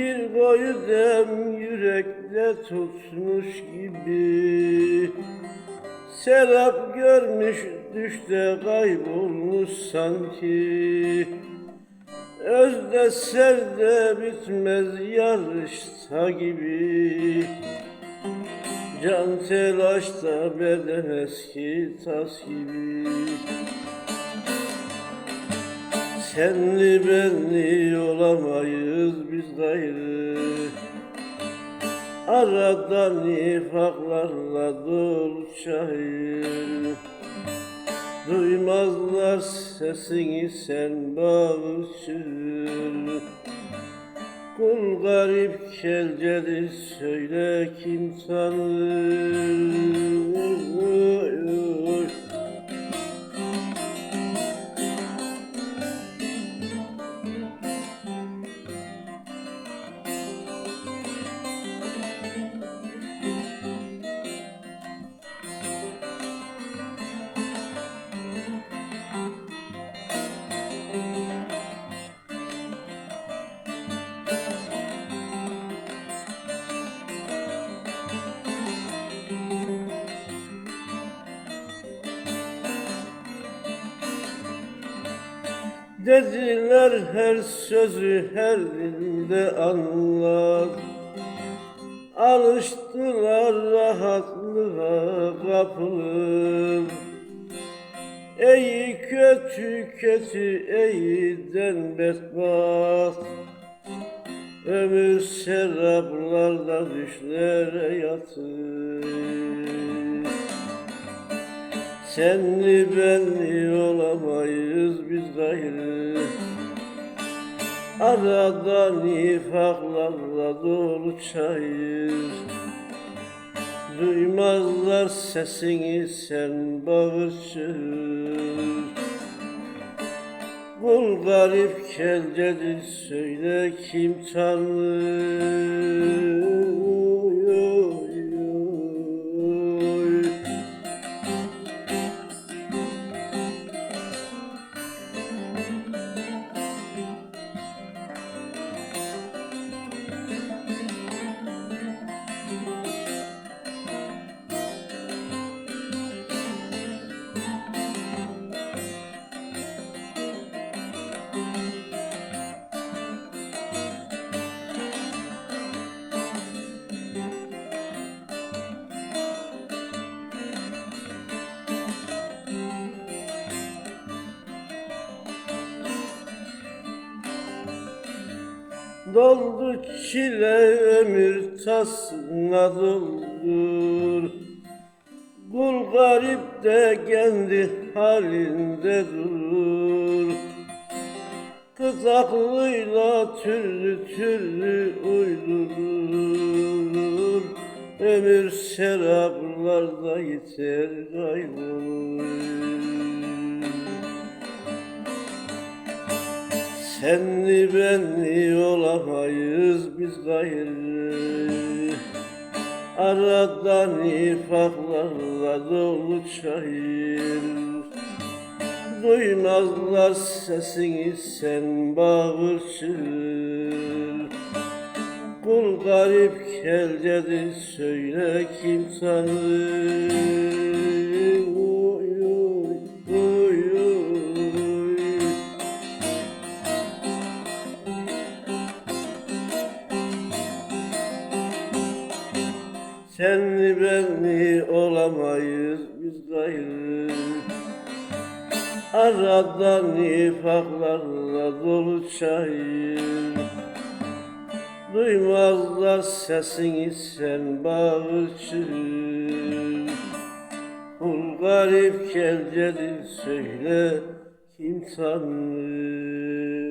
Bir koyu dem yürekte tutmuş gibi. Serap görmüş düşte kaybolmuş sanki. Özde serde bitmez yarışta gibi. Can telaşta beden eski tas gibi Senli benli olamayız biz gayrı Arada nifaklarla dolu çayır Duymazlar sesini sen bağışır Kul garip kelcedir söyle kim tanır Dediler her sözü her dilde anlar. Alıştılar rahatlığa kapılır Ey kötü kötü eyden bedbaht Ömür seraplarda düşlere yatır. Senli benli olamayız biz gayrı Arada nifaklarla dolu çayır. Duymazlar sesini sen bağırçır Kul garip kelcedir söyle kim tanır Doldu çile ömür tasına doldur Kul garip de kendi halinde durur. Kız aklıyla türlü türlü uydurur. Ömür seraplarda yeter kaybolur Senli benli olamayız biz gayrı Arada nifaklarla dolu çayır. Duymazlar sesini sen bağırçır Kul garip kelcedir söyle kim tanır Senli benli olamayız biz gayrı. Arada nifaklarla dolu çayır Duymazlar sesini sen bağırçır Kul garip kelcedir söyle kim tanır